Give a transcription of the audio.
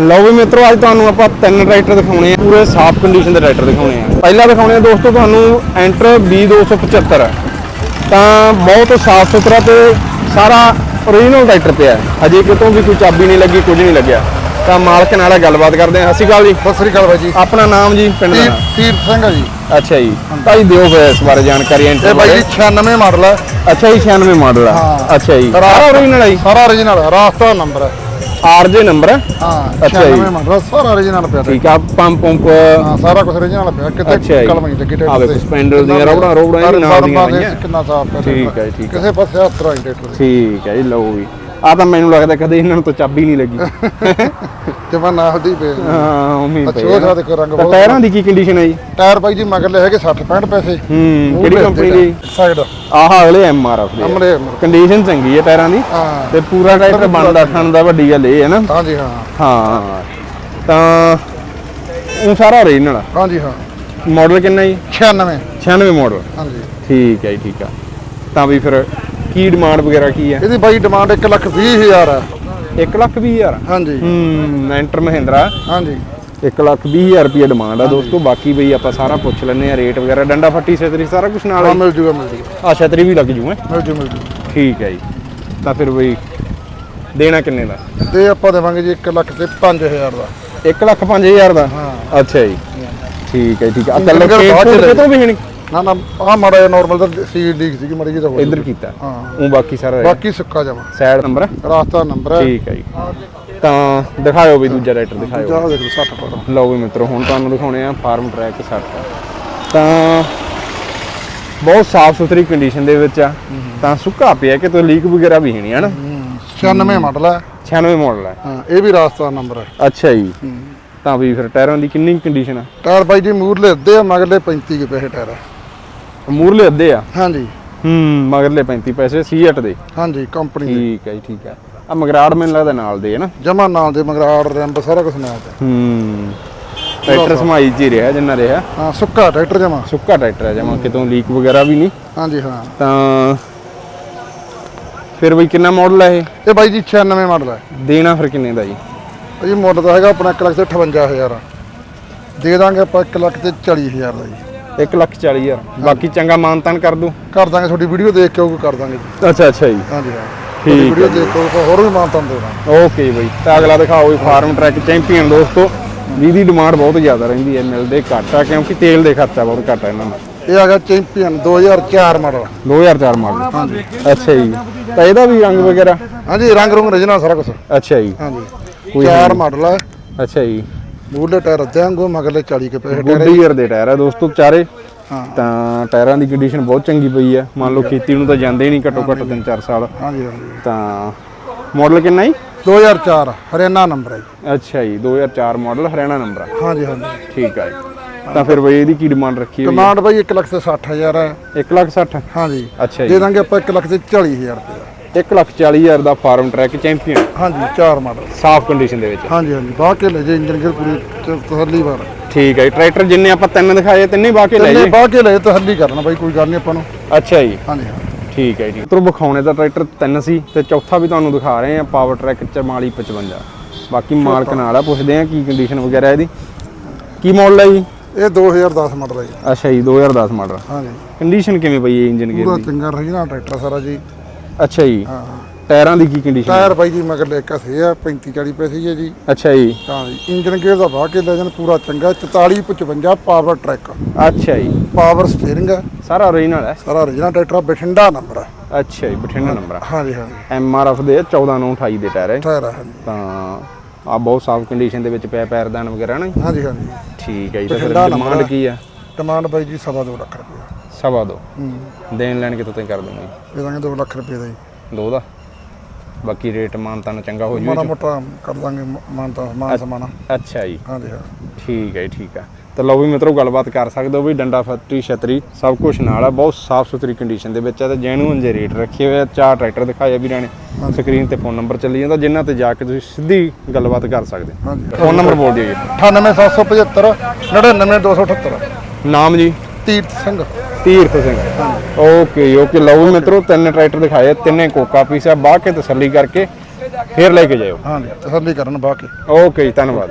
ਲਓ ਵੀ ਮਿੱਤਰੋ ਅੱਜ ਤੁਹਾਨੂੰ ਆਪਾਂ ਤਿੰਨ ਟਰੈਕਟਰ ਦਿਖਾਉਣੇ ਆ। ਪੂਰੇ ਸਾਫ਼ ਕੰਡੀਸ਼ਨ ਦੇ ਟਰੈਕਟਰ ਦਿਖਾਉਣੇ ਆ। ਪਹਿਲਾ ਦਿਖਾਉਣੇ ਆ ਦੋਸਤੋ ਤੁਹਾਨੂੰ ਐਂਟਰ B275 ਤਾਂ ਬਹੁਤ ਸਾਫ਼ ਸੁਥਰਾ ਤੇ ਸਾਰਾ ਓਰੀਜਨਲ ਟਰੈਕਟਰ ਪਿਆ। ਹਜੇ ਕਿਤੋਂ ਵੀ ਕੋਈ ਚਾਬੀ ਨਹੀਂ ਲੱਗੀ ਕੁਝ ਨਹੀਂ ਲੱਗਿਆ। ਤਾਂ ਮਾਲਕ ਨਾਲ ਗੱਲਬਾਤ ਕਰਦੇ ਆ। ਸਤਿ ਸ਼੍ਰੀ ਅਕਾਲ ਜੀ। ਸਤਿ ਸ੍ਰੀ ਅਕਾਲ ਬਾਈ ਜੀ ਆਪਣਾ ਨਾਮ ਜੀ ਪਿੰਡ ਦਾ ਤੀਰ ਨਾਮ। ਤੀਰ ਸਿੰਘ ਆ ਜੀ। ਅੱਛਾ ਜੀ। ਭਾਈ ਦਿਓ ਫਿਰ ਇਸ ਬਾਰੇ ਜਾਣਕਾਰੀ ਐਂਟਰ ਇਹ ਬਾਈ ਜੀ 96 ਮਾਡਲ ਹੈ ਅੱਛਾ ਜੀ 96 ਮਾਡਲ ਆ। ਹਾਂ। ਅੱਛਾ ਜੀ। ਸਾਰਾ ਓਰੀਜਨਲ ਹੈ ਜੀ। ਸਾਰਾ origignal ਹੈ ਰਾਸਤਾ ਨੰਬਰ ਹੈ ਆਰਜੇ ਨੰਬਰ ਹੈ ਹਾਂ ਅੱਛਾ ਜੀ। 96 ਮਾਡਲ ਸਾਰਾ origignal ਪਿਆ ਤੇ ਠੀਕ ਆ ਪੰਪ ਪੰਪ ਹਾਂ ਸਾਰਾ ਕੁਝ origignal ਪਿਆ ਕਿਤੇ। ਕਲਮ ਨਹੀਂ ਲੱਗੀ ਆਹ ਵੇਖੋ, spindle ਦੀਆਂ ਰਬੜਾਂ- ਰਬੜਾਂ ਇਹਦੇ ਨਾਲ ਦੀਆਂ। ਕਿੰਨਾ ਸਾਫ਼ ਪਿਆ ਠੀਕ ਹੈ ਠੀਕ। ਕਿਸੇ ਪਾਸੇ ਹੱਥ ਰਾਈ ਠੀਕ ਹੈ ਜੀ ਲਓ ਵੀ ਆ ਤਾਂ ਮੈਨੂੰ ਲੱਗਦਾ ਕਦੇ ਇਹਨਾਂ ਨੂੰ ਤਾਂ ਚਾਬੀ ਨਹੀਂ ਲੱਗੀ। ਤੇ ਮੈਂ ਨਾਲ ਦੀ ਪਏ ਹਾਂ ਉਮੀਦ ਅੱਛਾ, ਉਹ ਕੋ ਰੰਗ ਬਹੁਤ ਟਾਇਰਾਂ ਦੀ ਕੀ ਕੰਡੀਸ਼ਨ ਹੈ ਜੀ? ਟਾਇਰ ਬਾਈ ਜੀ ਮਗਰ ਹੈਗੇ 60 65 ਪੈਸੇ। ਹੂੰ ਕਿਹੜੀ ਕੰਪਨੀ ਦੀ? ਸਾਈਡ ਆਹ ਅਗਲੇ ਐਮ ਆਰ ਐਫ ਦੇ ਅਮਰੇ ਕੰਡੀਸ਼ਨ ਚੰਗੀ ਹੈ ਟਾਇਰਾਂ ਦੀ। ਹਾਂ। ਤੇ ਪੂਰਾ ਟਰੈਕਟਰ ਬਣਦਾ ਠਣ ਦਾ ਵੱਡੀ ਗੱਲ ਇਹ ਹੈ ਨਾ। ਹਾਂਜੀ ਹਾਂ। ਹਾਂ। ਤਾਂ ਉਹ ਸਾਰਾ ਓਰੀਜਨਲ ਆ। ਹਾਂਜੀ ਹਾਂ। ਮਾਡਲ ਕਿੰਨਾ ਜੀ? 96 96 ਮਾਡਲ ਹਾਂਜੀ। ਠੀਕ ਹੈ ਜੀ ਠੀਕ ਆ। ਤਾਂ ਵੀ ਫਿਰ ਕੀ ਡਿਮਾਂਡ ਵਗੈਰਾ ਕੀ ਹੈ ਇਹਦੀ ਬਾਈ ਡਿਮਾਂਡ 1 ਲੱਖ 20 ਹਜ਼ਾਰ ਹੈ 1 ਲੱਖ 20 ਹਜ਼ਾਰ? ਹਾਂਜੀ। ਹੂੰ ਐਂਟਰ ਮਹਿੰਦਰਾ ਹਾਂਜੀ। 1 ਲੱਖ 20 ਹਜ਼ਾਰ ਰੁਪਏ ਡਿਮਾਂਡ ਆ ਦੋਸਤੋ ਬਾਕੀ ਬਈ ਆਪਾਂ ਸਾਰਾ ਪੁੱਛ ਲੈਂਦੇ ਆ ਰੇਟ ਵਗੈਰਾ। ਡੰਡਾ ਫੱਟੀ ਛਤਰੀ ਸਾਰਾ ਕੁਝ ਨਾਲ ਹਾਂ ਹੀ? ਮਿਲ ਜੂਗਾ ਮਿਲ ਜੂਗਾ। ਆ ਛਤਰੀ ਵੀ ਲੱਗ ਜੂ ਹੈ? ਮਿਲ ਜੂ ਮਿਲ ਜੂ। ਠੀਕ ਹੈ ਜੀ। ਤਾਂ ਫਿਰ ਬਈ ਦੇਣਾ ਕਿੰਨੇ ਦਾ? ਤੇ ਆਪਾਂ ਦੇਵਾਂਗੇ ਜੀ 1 ਲੱਖ ਤੇ 5000 ਦਾ। 1 ਲੱਖ 5000 ਦਾ? ਹਾਂ। ਅੱਛਾ ਜੀ। ਠੀਕ ਹੈ ਠੀਕ ਆ ਇੰਜਨ ਕੱਲ ਲੈ ਕਿਤੋਂ ਵੀ ਨਹੀਂ ਨਾ ਨਾ ਆ ਮਾੜਾ ਜਿਹਾ ਨਾਰਮਲ ਤਾਂ ਸੀ ਸੀਗੀ ਮਾੜੀ ਜਿਹੀ ਤਾਂ ਹੋ ਇੱਧਰ ਜਾਊਗੀ। ਕੀਤਾ। ਹਾਂ। ਉਹ ਬਾਕੀ ਸਾਰਾ ਬਾਕੀ ਸੁੱਕਾ ਜਮਾ ਸਾਈਡ ਨੰਬਰ ਰਾਸਤਾ ਨੰਬਰ ਹੈ। ਠੀਕ ਹੈ ਜੀ। ਤਾਂ ਦਿਖਾਇਓ ਵੀ ਦੂਜਾ ਰਾਈਟਰ ਦਿਖਾਇਓ। ਜਾ ਦੇਖ ਲਓ 60 ਪਰ ਲਓ ਵੀ ਮਿੱਤਰੋ ਹੁਣ ਤੁਹਾਨੂੰ ਦਿਖਾਉਣੇ ਆ ਫਾਰਮ ਟਰੈਕ 60 ਤਾਂ ਬਹੁਤ ਸਾਫ਼ ਸੁਥਰੀ ਕੰਡੀਸ਼ਨ ਦੇ ਵਿੱਚ ਆ। ਤਾਂ ਸੁੱਕਾ ਪਿਆ ਕਿ ਤੋਂ ਲੀਕ ਵਗੈਰਾ ਵੀ ਹੈ ਨਹੀਂ ਹਨਾ? 96 ਮਾਡਲ ਹੈ। 96 ਮਾਡਲ ਹੈ। ਹਾਂ ਇਹ ਵੀ ਰਾਸਤਾ ਨੰਬਰ ਹੈ। ਅੱਛਾ ਜੀ। ਤਾਂ ਵੀ ਫਿਰ ਟਾਇਰਾਂ ਦੀ ਕਿੰਨੀ ਕੰਡੀਸ਼ਨ ਆ? ਟਾਇਰ ਬਾਈ ਜੀ ਮੂਰਲੇ ਅੱਧੇ ਆ ਮਗਰਲੇ 35 ਕੇ ਪੈਸੇ ਟਾਇਰ। ਆ ਮੂਰਲੇ ਅੱਧੇ ਆ? ਹਾਂਜੀ। ਹੂੰ ਮਗਰਲੇ 35 ਪੈਸੇ ਸੀਐਟ ਦੇ। ਹਾਂਜੀ ਕੰਪਨੀ ਦੇ। ਠੀਕ ਹੈ ਜੀ ਠੀਕ ਹੈ ਆ ਮਗਰਾੜ ਮੈਨੂੰ ਲੱਗਦਾ ਨਾਲ ਦੇ ਹੈ ਨਾ? ਜਮਾ ਨਾਲ ਦੇ ਮਗਰਾੜ ਰੈਂਬ ਸਾਰਾ ਕੁਝ ਨਾਲ ਤੇ ਹੂੰ। ਟਰੈਕਟਰ ਸਮਾਈ ਹੀ ਰਿਹਾ ਜਿੰਨਾ ਰਿਹਾ। ਹਾਂ ਸੁੱਕਾ ਟਰੈਕਟਰ ਜਮਾ। ਸੁੱਕਾ ਟਰੈਕਟਰ ਹੈ ਜਮਾ ਕਿਤੋਂ ਲੀਕ ਵਗੈਰਾ ਵੀ ਨਹੀਂ। ਹਾਂਜੀ ਹਾਂ। ਤਾਂ ਫਿਰ ਬਈ ਕਿੰਨਾ ਮਾਡਲ ਹੈ ਇਹ? ਇਹ ਬਾਈ ਜੀ 96 ਮਾਡਲ ਹੈ ਦੇਣਾ ਫਿਰ ਕਿੰਨੇ ਦਾ ਜੀ? ਇਹ ਮਾਡਲ ਦਾ ਹੈਗਾ ਆਪਣਾ 1 ਲੱਖ ਤੇ 58000 ਦੇ ਦਾਂਗੇ ਆਪਾਂ 1 ਲੱਖ ਤੇ 40000 ਦਾ ਜੀ। 1 ਲੱਖ 40 ਹਜ਼ਾਰ। ਬਾਕੀ ਚੰਗਾ ਮਾਨਤਾਨ ਕਰ ਦੂ। ਕਰ ਦਾਂਗੇ ਤੁਹਾਡੀ ਵੀਡੀਓ ਦੇਖ ਕੇ ਉਹ ਕਰ ਦਾਂਗੇ ਜੀ। ਅੱਛਾ ਅੱਛਾ ਜੀ। ਹਾਂਜੀ ਹਾਂ। ਠੀਕ ਤੁਹਾਡੀ ਹੈ ਵੀਡੀਓ ਦੇਖ ਕੇ ਉਹ ਹੋਰ ਵੀ ਮਾਨਤਾਂ ਦੇ ਦਾਂਗੇ। ਓਕੇ ਬਈ। ਤਾਂ ਅਗਲਾ ਦਿਖਾਓ ਜੀ ਫਾਰਮ ਟਰੈਕ ਚੈਂਪੀਅਨ ਦੋਸਤੋ। ਜਿਹਦੀ ਡਿਮਾਂਡ ਬਹੁਤ ਜ਼ਿਆਦਾ ਰਹਿੰਦੀ ਹੈ ਮਿਲਦੇ ਘੱਟ ਆ ਕਿਉਂਕਿ ਤੇਲ ਦੇ ਖਰਚਾ ਬਹੁਤ ਘੱਟ ਆ ਇਹਨਾਂ ਦਾ। ਇਹ ਹੈਗਾ ਚੈਂਪੀਅਨ 2004 ਮਾਡਲ 2004 ਮਾਡਲ ਅੱਛਾ ਜੀ। ਤਾਂ ਇਹਦਾ ਵੀ ਰੰਗ ਵਗੈਰਾ? ਹਾਂਜੀ ਰੰਗ ਰੁੰਗ ਰਜਨਾ ਸਾਰਾ ਕੁਝ ਅੱਛਾ ਜੀ। ਹਾਂਜੀ ਕੋਈ ਚਾਰ ਮਾਡਲ ਹੈ ਅੱਛਾ ਜੀ। ਮੂਲੇ ਟਾਇਰ ਅੱਧੇ ਵਾਂਗੂ ਮਗਰਲੇ 40 ਕੇ ਪੈਸੇ ਟਾਇਰ। ਗੁੱਡ ਈਅਰ ਦੇ ਟਾਇਰ ਆ ਦੋਸਤੋ ਚਾਰੇ। ਹਾਂ। ਤਾਂ ਟਾਇਰਾਂ ਦੀ ਕੰਡੀਸ਼ਨ ਬਹੁਤ ਚੰਗੀ ਪਈ ਆ। ਮੰਨ ਲਓ ਖੇਤੀ ਨੂੰ ਤਾਂ ਜਾਂਦੇ ਹੀ ਨਹੀਂ ਘੱਟੋ ਘੱਟ 3-4 ਸਾਲ। ਹਾਂਜੀ ਹਾਂਜੀ। ਤਾਂ ਮਾਡਲ ਕਿੰਨਾ ਜੀ? 2004 ਹਰਿਆਣਾ ਨੰਬਰ ਹੈ ਜੀ। ਅੱਛਾ ਜੀ 2004 ਮਾਡਲ ਹਰਿਆਣਾ ਨੰਬਰ ਆ। ਹਾਂਜੀ ਹਾਂਜੀ। ਠੀਕ ਆ ਜੀ। ਤਾਂ ਫਿਰ ਬਈ ਇਹਦੀ ਕੀ ਡਿਮਾਂਡ ਰੱਖੀ ਹੋਈ ਡਿਮਾਂਡ ਬਾਈ 1 ਲੱਖ ਤੇ 60000 ਹੈ 1 ਲੱਖ 60 ਹਾਂਜੀ। ਅੱਛਾ ਦੇ ਜੀ ਦਾਂਗੇ ਆਪਾਂ 1 ਲੱਖ ਤੇ 40000 ਰੁਪਏ। 1 ਲੱਖ 40 ਹਜ਼ਾਰ ਦਾ ਫਾਰਮ ਟਰੈਕ ਚੈਂਪੀਅਨ। ਹਾਂਜੀ ਚਾਰ ਮਾਡਲ। ਸਾਫ਼ ਕੰਡੀਸ਼ਨ ਦੇ ਵਿੱਚ। ਹਾਂਜੀ ਹਾਂਜੀ ਬਾਹ ਕੇ ਲੈ ਜੇ ਇੰਜਨ ਗੇਅਰ ਪੂਰੀ ਤ- ਤਸੱਲੀ ਵਾਰ। ਠੀਕ ਹੈ ਜੀ ਟਰੈਕਟਰ ਜਿੰਨੇ ਆਪਾਂ ਤਿੰਨ ਦਿਖਾਏ ਤਿੰਨੇ ਬਾਹ ਕੇ ਲੈ ਤਿੰਨੇ ਜੀ ਬਾਹ ਕੇ ਲੈ ਤਸੱਲੀ ਕਰਨਾ ਬਾਈ ਕੋਈ ਗੱਲ ਨਹੀਂ ਆਪਾਂ ਨੂੰ। ਅੱਛਾ ਜੀ। ਹਾਂਜੀ ਹਾਂ। ਠੀਕ ਹੈ ਜੀ। ਤੁਹਾਨੂੰ ਵਿਖਾਉਣੇ ਦਾ ਟਰੈਕਟਰ ਤਿੰਨ ਸੀ ਤੇ ਚੌਥਾ ਵੀ ਤੁਹਾਨੂੰ ਦਿਖਾ ਰਹੇ ਆ ਪਾਵਰ ਟਰੈਕ 44 55 ਬਾਕੀ ਮਾਲਕ ਨਾਲ ਆ ਪੁੱਛਦੇ ਆ ਕੀ ਕੰਡੀਸ਼ਨ ਵਗੈਰਾ ਇਹਦੀ। ਕੀ ਮਾਡਲ ਹੈ ਜੀ? ਇਹ 2010 ਮਾਡਲ ਹੈ ਜੀ। ਅੱਛਾ ਜੀ 2010 ਮਾਡਲ ਹਾਂਜੀ। ਕੰਡੀਸ਼ਨ ਕਿਵੇਂ ਪਈ ਹੈ ਇੰਜਨ ਗੇਅਰ ਪੂਰਾ ਦੀ? ਚੰਗਾ ਰਹੀ ਨਾ ਟਰੈਕਟਰ ਸਾਰਾ ਜੀ। ਅੱਛਾ ਜੀ। ਹਾਂ। ਟਾਇਰਾਂ ਦੀ ਕੀ ਕੰਡੀਸ਼ਨ ਟਾਇਰ ਬਾਈ ਜੀ ਮਗਰ ਲੈ ਕਸੇ ਆ 35 40 ਪੈਸੇ ਹੀ ਜੀ। ਅੱਛਾ ਜੀ। ਹਾਂ ਜੀ ਇੰਜਨ ਗੇਅਰ ਦਾ ਬਾਹ ਕੇ ਲੈ ਜਾਣ ਪੂਰਾ ਚੰਗਾ। 44 55 ਪਾਵਰ ਟਰੈਕ ਅੱਛਾ ਜੀ। ਪਾਵਰ ਸਟੀਅਰਿੰਗ ਹੈ ਸਾਰਾ ਓਰੀਜਨਲ ਹੈ? ਸਾਰਾ original ਟਰੈਕਟਰ ਆ, ਬਠਿੰਡਾ ਨੰਬਰ ਅੱਛਾ ਜੀ ਬਠਿੰਡਾ ਨੰਬਰ ਆ। ਹਾਂਜੀ ਹਾਂਜੀ ਐਮ ਆਰ ਐਫ ਦੇ 14928 ਦੇ ਟਾਇਰ ਹੈ। ਟਾਇਰ ਆ, ਹਾਂਜੀ ਤਾਂ ਆ ਬਹੁਤ ਸਾਫ਼ ਕੰਡੀਸ਼ਨ ਦੇ ਵਿੱਚ ਪਿਆ ਪੈਰਦਾਨ ਵਗੈਰਾ ਨਾ ਜੀ? ਹਾਂਜੀ ਹਾਂਜੀ ਠੀਕ ਹੈ ਜੀ ਤਾਂ ਫਿਰ ਬਠਿੰਡਾ number ਡਿਮਾਂਡ ਆ। ਕੀ ਆ? ਡਿਮਾਂਡ ਬਾਈ ਜੀ ਸਵਾ ਦੋ ਲੱਖ ਰੁਪਏ। ਸਵਾ ਦੋ। ਹੂੰ। ਦੇਣ ਲੈਣ ਕਿਤੋਂ ਤੱਕ ਕਰ ਦੂੰਗਾ। ਦੇ ਦਾਂਗੇ 2 ਲੱਖ ਰੁਪਏ ਦਾ ਜੀ ਦੋ ਦਾ। ਬਾਕੀ ਰੇਟ ਮਾਨਤਾਨ ਚੰਗਾ ਹੋ ਮਾੜਾ ਜੂ ਮੋਟਾ ਕਰ ਦਾਂਗੇ ਮਾਨਤਾ ਮਾਨ ਸਮਾਨਾ। ਅੱਛਾ ਜੀ। ਹਾਂਜੀ ਹਾਂ। ਠੀਕ ਹੈ ਠੀਕ ਆ ਤਾਂ ਲਓ ਵੀ ਮਿੱਤਰੋ ਗੱਲਬਾਤ ਕਰ ਸਕਦੇ ਹੋ ਵੀ ਡੰਡਾ ਫੱਟੀ ਛਤਰੀ ਸਭ ਕੁਝ ਨਾਲ ਆ ਬਹੁਤ ਸਾਫ਼ ਸੁਥਰੀ ਕੰਡੀਸ਼ਨ ਦੇ ਵਿੱਚ ਆ ਤੇ ਜੈਨੂਨ ਜੇ ਰੇਟ ਰੱਖੇ ਹੋਏ ਆ ਚਾਰ ਟਰੈਕਟਰ ਦਿਖਾਏ ਆ ਵੀਰਾਂ ਨੇ। ਸਕਰੀਨ ਤੇ ਫੋਨ ਨੰਬਰ ਚੱਲੀ ਜਾਂਦਾ ਜਿਨ੍ਹਾਂ ਤੇ ਜਾ ਕੇ ਤੁਸੀਂ ਸਿੱਧੀ ਗੱਲਬਾਤ ਕਰ ਸਕਦੇ ਹਾਂਜੀ। ਫੋਨ ਨੰਬਰ ਬੋਲ ਦਿਓ ਜੀ। 98775 99278 ਨਾਮ ਜੀ। ਤੀਰਥ ਸਿੰਘ ਤੀਰਥ ਸਿੰਘ ਓਕੇ ਓਕੇ ਲਓ ਮਿੱਤਰੋ ਤਿੰਨ ਟਰੈਕਟਰ ਦਿਖਾਏ ਆ, ਤਿੰਨੇ ਕੋਕਾ ਪੀਸ ਆ ਬਾਹ ਕੇ ਤਸੱਲੀ ਕਰਕੇ ਫੇਰ ਲੈ ਕੇ ਜਾਇਓ ਹਾਂਜੀ ਤਸੱਲੀ ਕਰਨ ਬਾਕੀ ਓਕੇ ਜੀ ਧੰਨਵਾਦ